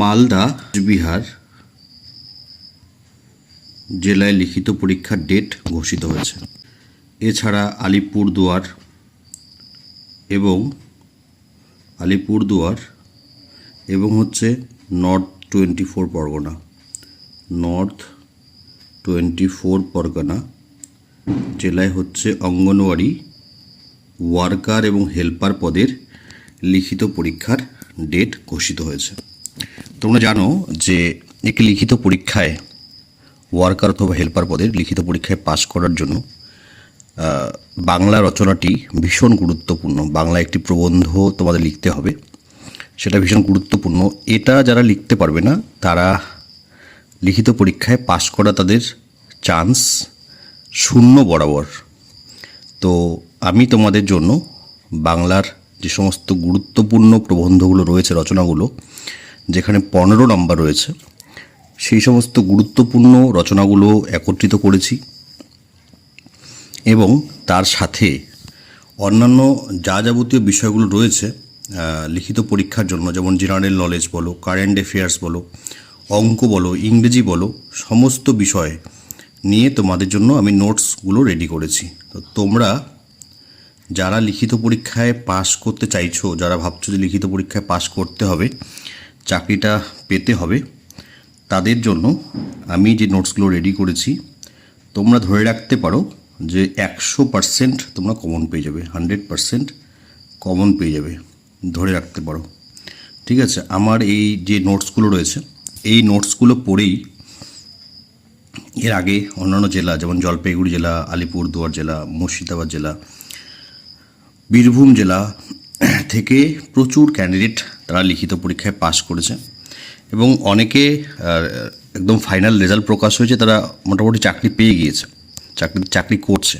মালদা বিহার জেলায় লিখিত পরীক্ষার ডেট ঘোষিত হয়েছে। এছাড়া আলিপুরদুয়ার এবং আলিপুরদুয়ার এবং হচ্ছে north twenty four Pargana. North twenty four Pargana জেলায় হচ্ছে অঙ্গনওয়াড়ি ওয়ার্কার এবং হেল্পার পদের লিখিত পরীক্ষার ডেট ঘোষিত হয়েছে। তোমরা জানো যে একটি লিখিত পরীক্ষায় ওয়ার্কার অথবা হেল্পার পদের লিখিত পরীক্ষায় পাশ করার জন্য বাংলা রচনাটি ভীষণ গুরুত্বপূর্ণ। বাংলা একটি প্রবন্ধ তোমাদের লিখতে হবে। সেটা ভীষণ গুরুত্বপূর্ণ। এটা যারা লিখতে পারবে না, তারা লিখিত পরীক্ষায় পাশ করা তাদের চান্স শূন্য বরাবর। তো আমি তোমাদের জন্য বাংলার যে সমস্ত গুরুত্বপূর্ণ প্রবন্ধগুলো রয়েছে, রচনাগুলো যেখানে পনেরো নম্বর রয়েছে, সেই সমস্ত গুরুত্বপূর্ণ রচনাগুলো একত্রিত করেছি এবং তার সাথে অন্যান্য যা যাবতীয় বিষয়গুলো রয়েছে লিখিত পরীক্ষার জন্য, যেমন জেনারেল নলেজ বলো কারেন্ট অ্যাফেয়ার্স বলো, অঙ্ক বলো, ইংরেজি বলো, সমস্ত বিষয় নিয়ে তোমাদের জন্য আমি নোটসগুলো রেডি করেছি। তো তোমরা যারা লিখিত পরীক্ষায় পাশ করতে চাইছো, যারা ভাবছ যে লিখিত পরীক্ষায় পাশ করতে হবে চাকরিটা পেতে হবে। তাদের জন্য আমি যে নোটসগুলো রেডি করেছি, তোমরা ধরে রাখতে পারো যে একশো পারসেন্ট তোমরা কমন পেয়ে যাবে হান্ড্রেড পারসেন্ট কমন পেয়ে যাবে, ধরে রাখতে পারো। ঠিক আছে, আমার এই যে নোটসগুলো রয়েছে, এই নোটসগুলো পড়েই এর আগে অন্যান্য জেলা, যেমন জলপাইগুড়ি জেলা আলিপুরদুয়ার জেলা, মুর্শিদাবাদ জেলা, বীরভূম জেলা থেকে প্রচুর ক্যান্ডিডেট তারা লিখিত পরীক্ষায় পাশ করেছে। এবং অনেকে একদম ফাইনাল রেজাল্ট প্রকাশ হয়েছে, তারা মোটামুটি চাকরি পেয়ে গিয়েছে। চাকরি চাকরি করছে।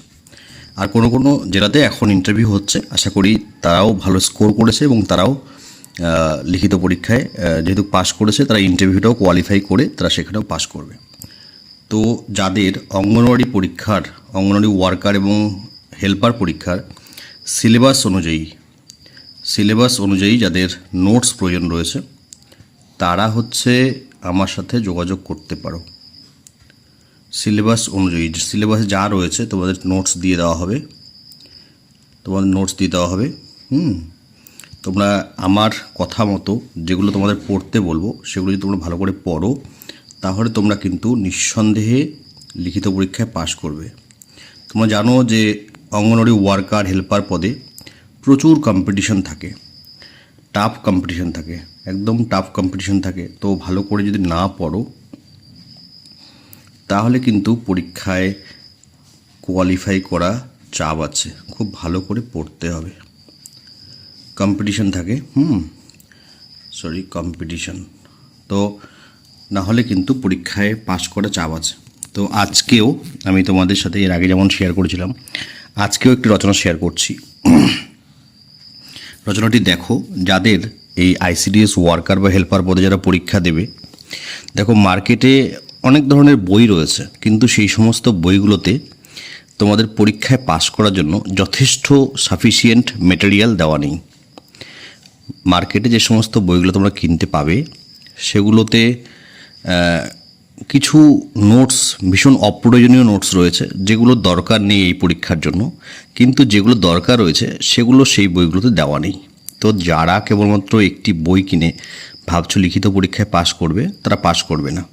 আর কোনো কোনো জেলাতে এখন ইন্টারভিউ হচ্ছে। আশা করি তারাও ভালো স্কোর করেছে এবং তারাও লিখিত পরীক্ষায় যেহেতু পাশ করেছে, তারা ইন্টারভিউটাও কোয়ালিফাই করে তারা সেখানেও পাশ করবে। তো যাদের অঙ্গনওয়াড়ি পরীক্ষার, অঙ্গনওয়াড়ি ওয়ার্কার এবং হেল্পার পরীক্ষার সিলেবাস অনুযায়ী সিলেবাস অনুযায়ী যাদের নোটস প্রয়োজন রয়েছে, তারা হচ্ছে আমার সাথে যোগাযোগ করতে পারো। সিলেবাস অনুযায়ী সিলেবাসে যা রয়েছে তোমাদের নোটস দিয়ে দেওয়া হবে, তোমাদের নোটস দিয়ে দেওয়া হবে, হুম? তোমরা আমার কথা মতো যেগুলো তোমাদের পড়তে বলব, সেগুলো যদি তোমরা ভালো করে পড়ো, তাহলে তোমরা কিন্তু নিঃসন্দেহে লিখিত পরীক্ষায় পাশ করবে। তোমরা জানো যে অঙ্গনওয়াড়ি ওয়ার্কার হেল্পার পদে প্রচুর কম্পিটিশন থাকে। টাফ কম্পিটিশন থাকে। একদম টাফ কম্পিটিশন থাকে। তো ভালো করে যদি না পড়ো, তাহলে কিন্তু পরীক্ষায় কোয়ালিফাই করা চাপ আছে। খুব ভালো করে পড়তে হবে। কম্পিটিশন থাকে। হুম সরি কম্পিটিশন তো না হলে কিন্তু পরীক্ষায় পাশ করা চাপ আছে। তো আজকেও আমি তোমাদের সাথে এর আগে যেমন শেয়ার করেছিলাম, আজকেও একটি রচনা শেয়ার করছি। রচনাটি দেখো, যাদের এই আইসিডিএস ওয়ার্কার বা হেল্পার পদে যারা পরীক্ষা দেবে, দেখো মার্কেটে অনেক ধরনের বই রয়েছে, কিন্তু সেই সমস্ত বইগুলোতে তোমাদের পরীক্ষায় পাশ করার জন্য যথেষ্ট সাফিসিয়েন্ট মেটেরিয়াল দেওয়া নেই। মার্কেটে যে সমস্ত বইগুলো তোমরা কিনতে পাবে, সেগুলোতে কিছু নোটস, ভীষণ অপ্রয়োজনীয় নোটস রয়েছে, যেগুলো দরকার নেই এই পরীক্ষার জন্য। কিন্তু যেগুলো দরকার রয়েছে, সেগুলো সেই বইগুলোতে দেওয়া নেই। তো যারা কেবলমাত্র একটি বই কিনে ভাবছ লিখিত পরীক্ষায় পাশ করবে, তারা পাশ করবে না।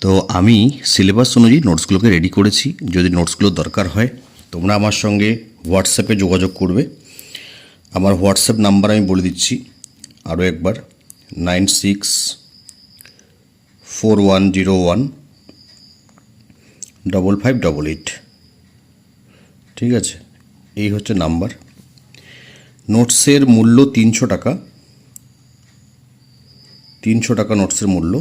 তো আমি সিলেবাস অনুযায়ী নোটসগুলোকে রেডি করেছি। যদি নোটসগুলো দরকার হয়, তোমরা আমার সঙ্গে হোয়াটসঅ্যাপে যোগাযোগ করবে। আমার হোয়াটসঅ্যাপ নাম্বার আমি বলে দিচ্ছি। আরও একবার, nine six four one zero one double five double eight ঠিক আছে? এই হচ্ছে নাম্বার। নোটসের মূল্য তিনশো টাকা। তিনশো টাকা নোটসের মূল্য।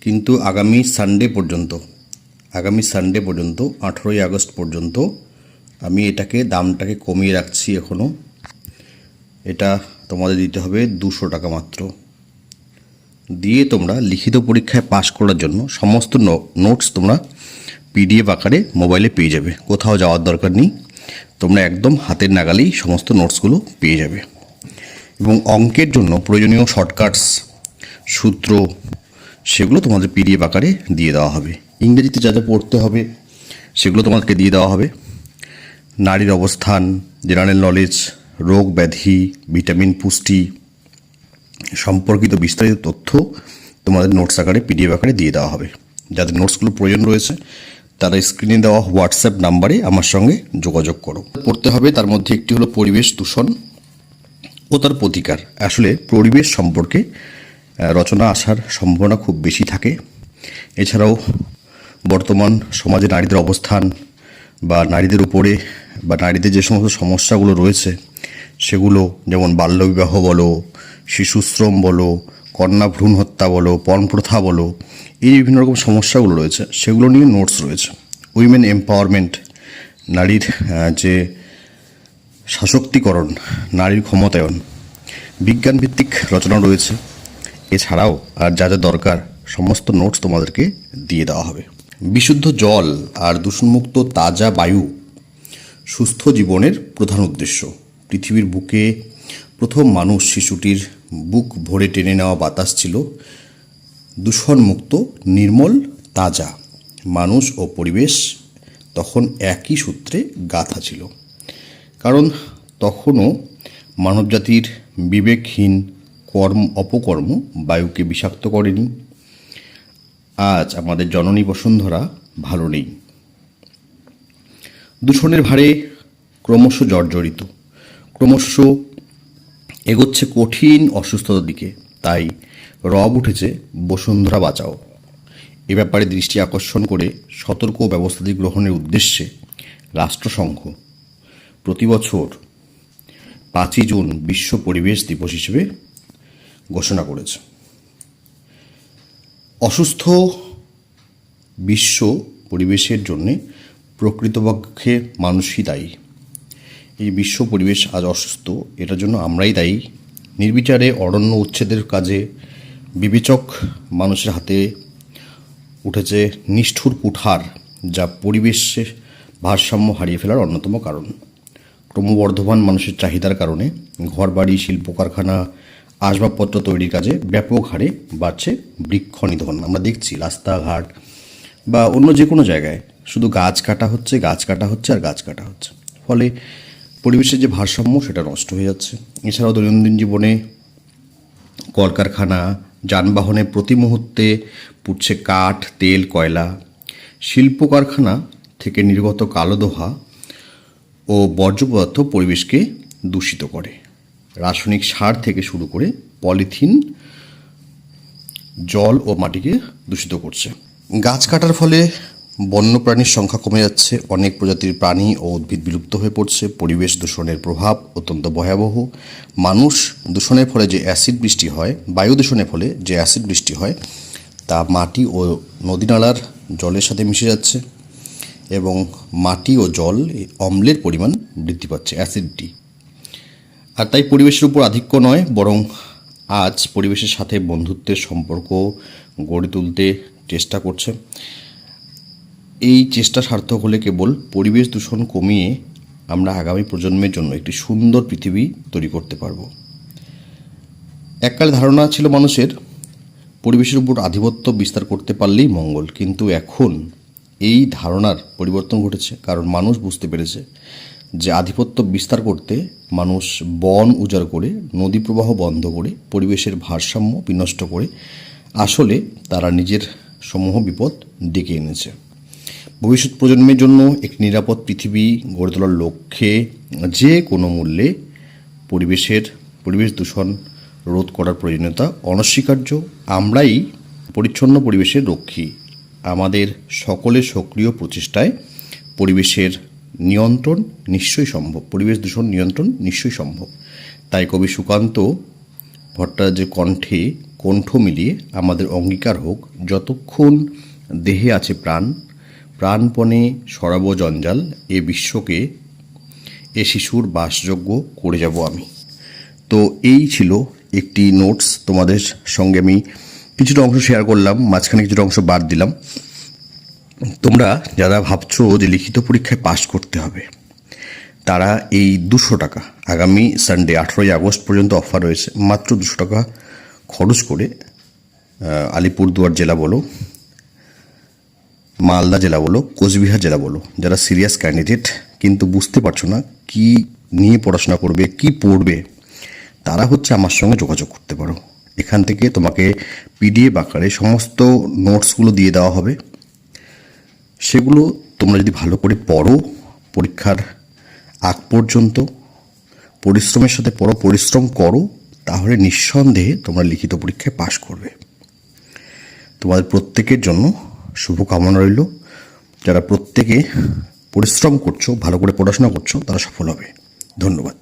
কিন্তু আগামী সানডে পর্যন্ত, আগামী সানডে পর্যন্ত, আঠেরোই আগস্ট পর্যন্ত আমি এটাকে, দামটাকে কমিয়ে রাখছি এখনও এটা তোমাদের দিতে হবে দুশো টাকা মাত্র। দিয়ে তোমরা লিখিত পরীক্ষায় পাশ করার জন্য সমস্ত নোটস তোমরা পিডিএফ আকারে মোবাইলে পেয়ে যাবে। কোথাও যাওয়ার দরকার নেই। তোমরা একদম হাতের নাগালেই সমস্ত নোটসগুলো পেয়ে যাবে। এবং অঙ্কের জন্য প্রয়োজনীয় শর্টকাটস সূত্র, সেগুলো তোমাদের পিডিএফ আকারে দিয়ে দেওয়া হবে। ইংরেজিতে যা যা পড়তে হবে, সেগুলো তোমাদেরকে দিয়ে দেওয়া হবে। নারীর অবস্থান জেনারেল নলেজ রোগ ব্যাধি ভিটামিন পুষ্টি সম্পর্কিত বিস্তারিত তথ্য তোমাদের নোটস আকারে পিডিএফ আকারে দিয়ে দেওয়া হবে। যাদের নোটসগুলো প্রয়োজন রয়েছে, তারা স্ক্রিনে দেওয়া হোয়াটসঅ্যাপ নাম্বারে আমার সঙ্গে যোগাযোগ করো। পড়তে হবে, তার মধ্যে একটি হলো পরিবেশ দূষণ ও তার প্রতিকার। আসলে পরিবেশ সম্পর্কে রচনা আসার সম্ভাবনা খুব বেশি থাকে। এছাড়াও বর্তমান সমাজে নারীদের অবস্থান বা নারীদের উপরে বা নারীদের যে সমস্ত সমস্যাগুলো রয়েছে সেগুলো, যেমন বাল্যবিবাহ বলো, শিশুশ্রম বলো, কন্যা ভ্রূণ হত্যা বলো পণ প্রথা বলো, এই বিভিন্ন রকম সমস্যাগুলো রয়েছে, সেগুলো নিয়ে নোটস রয়েছে। উইমেন এম্পাওয়ারমেন্ট, নারীর যে সশক্তিকরণ, নারীর ক্ষমতায়ন, বিজ্ঞানভিত্তিক রচনা রয়েছে। এছাড়াও আর যা যা দরকার, সমস্ত নোটস তোমাদেরকে দিয়ে দেওয়া হবে। বিশুদ্ধ জল আর দূষণমুক্ত তাজা বায়ু, সুস্থ জীবনের প্রধান উদ্দেশ্য। পৃথিবীর বুকে প্রথম মানুষ শিশুটির বুক ভরে টেনে নেওয়া বাতাস ছিল। দূষণমুক্ত, নির্মল, তাজা মানুষ ও পরিবেশ তখন একই সূত্রে গাথা ছিল। কারণ তখনও মানবজাতির বিবেকহীন কর্ম, অপকর্ম বায়ুকে বিষাক্ত করেনি। আজ আমাদের জননী বসুন্ধরা ভালো নেই। দূষণের ভারে ক্রমশ জর্জরিত। ক্রমশ এগোচ্ছে কঠিন অসুস্থতার দিকে। তাই রব উঠেছে, বসুন্ধরা বাঁচাও। এ ব্যাপারে দৃষ্টি আকর্ষণ করে সতর্ক ব্যবস্থাদি গ্রহণের উদ্দেশ্যে রাষ্ট্রসংঘ প্রতি বছর পাঁচই জুন বিশ্ব পরিবেশ দিবস হিসেবে ঘোষণা করেছে। অসুস্থ বিশ্ব পরিবেশের জন্যে প্রকৃতপক্ষে মানুষই দায়ী। এই বিশ্ব পরিবেশ আজ অসুস্থ? এটার জন্য আমরাই দায়ী। নির্বিচারে অরণ্য উচ্ছেদের কাজে বিবেচক মানুষের হাতে উঠেছে নিষ্ঠুর কুঠার, যা পরিবেশে ভারসাম্য হারিয়ে ফেলার অন্যতম কারণ। ক্রমবর্ধমান মানুষের চাহিদার কারণে ঘরবাড়ি শিল্প কারখানা আসবাবপত্র তৈরির কাজে ব্যাপক হারে বাড়ছে বৃক্ষ নিধন। আমরা দেখছি রাস্তাঘাট বা অন্য যে কোনো জায়গায় শুধু গাছ কাটা হচ্ছে, গাছ কাটা হচ্ছে আর গাছ কাটা হচ্ছে। ফলে পরিবেশের যে ভারসাম্য সেটা নষ্ট হয়ে যাচ্ছে। এছাড়াও দৈনন্দিন জীবনে কলকারখানা, যানবাহনে প্রতি মুহূর্তে পুড়ছে কাঠ, তেল, কয়লা। শিল্প কারখানা থেকে নির্গত কালো দোহা ও বর্জ্য পদার্থ পরিবেশকে দূষিত করে। রাসায়নিক সার থেকে শুরু করে পলিথিন, জল ও মাটিকে দূষিত করছে। গাছ কাটার ফলে বন্যপ্রাণীর সংখ্যা কমে যাচ্ছে, অনেক প্রজাতির প্রাণী ও উদ্ভিদ বিলুপ্ত হয়ে পড়ছে, পরিবেশ দূষণের প্রভাব অত্যন্ত ভয়াবহ। মানুষ দূষণের ফলে যে অ্যাসিড বৃষ্টি হয়, বায়ু দূষণের ফলে যে অ্যাসিড বৃষ্টি হয়, তা মাটি ও নদীনালার জলের সাথে মিশে যাচ্ছে এবং মাটি ও জল অম্লের পরিমাণ বৃদ্ধি পাচ্ছে, অ্যাসিডটি। আর তাই পরিবেশের উপর আধিক্য নয়, বরং আজ পরিবেশের সাথে বন্ধুত্বের সম্পর্ক গড়ে তুলতে চেষ্টা করছে। এই চেষ্টা সার্থক হলে কেবল পরিবেশ দূষণ কমিয়ে আমরা আগামী প্রজন্মের জন্য একটি সুন্দর পৃথিবী তৈরি করতে পারব। এককালে ধারণা ছিল মানুষের পরিবেশের উপর আধিপত্য বিস্তার করতে পারলেই মঙ্গল, কিন্তু এখন এই ধারণার পরিবর্তন ঘটেছে, কারণ মানুষ বুঝতে পেরেছে যে আধিপত্য বিস্তার করতে মানুষ বন উজাড় করে, নদী প্রবাহ বন্ধ করে, পরিবেশের ভারসাম্য বিনষ্ট করে, আসলে তারা নিজের সমূহ বিপদ ডেকে এনেছে। ভবিষ্যৎ প্রজন্মের জন্য একটি নিরাপদ পৃথিবী গড়ে তোলার লক্ষ্যে যে কোনো মূল্যে পরিবেশের, পরিবেশ দূষণ রোধ করার প্রয়োজনীয়তা অনস্বীকার্য, আমরাই পরিচ্ছন্ন পরিবেশের রক্ষী। আমাদের সকলের সক্রিয় প্রচেষ্টায় পরিবেশের নিয়ন্ত্রণ নিশ্চয়ই সম্ভব, পরিবেশ দূষণ নিয়ন্ত্রণ নিশ্চয়ই সম্ভব। তাই কবি সুকান্ত ভট্টাচার্যের কণ্ঠে কণ্ঠ মিলিয়ে আমাদের অঙ্গীকার হোক, যতক্ষণ দেহে আছে প্রাণ প্রাণপণে সরাব জঞ্জাল এ বিশ্বকে, এ শিশুর বাসযোগ্য করে যাব আমি। তো এই ছিল একটি নোটস তোমাদের সঙ্গে আমি কিছুটা অংশ শেয়ার করলাম, মাঝখানে কিছুটা অংশ বাদ দিলাম। তোমরা যারা ভাবছ যে লিখিত পরীক্ষায় পাশ করতে হবে, তারা এই দুশো টাকা, আগামী সানডে আঠেরোই আগস্ট পর্যন্ত অফার রয়েছে। মাত্র দুশো টাকা খরচ করে আলিপুরদুয়ার জেলা বলো মালদা জেলা বলো, কোচবিহার জেলা বলো, যারা সিরিয়াস ক্যান্ডিডেট কিন্তু বুঝতে পারছ না কি নিয়ে পড়াশোনা করবে, কি পড়বে, তারা হচ্ছে আমার সঙ্গে যোগাযোগ করতে পারো। এখান থেকে তোমাকে পিডিএফ আকারে সমস্ত নোটসগুলো দিয়ে দেওয়া হবে। সেগুলো তোমরা যদি ভালো করে পড়ো, পরীক্ষার আগ পর্যন্ত, পরিশ্রমের সাথে পড়ো, পরিশ্রম করো, তাহলে নিঃসন্দেহে তোমরা লিখিত পরীক্ষায় পাশ করবে। তোমাদের প্রত্যেকের জন্য শুভকামনা রইল। যারা প্রত্যেকে পরিশ্রম করছ ভালো করে পড়াশোনা করছ তারা সফল হবে। ধন্যবাদ।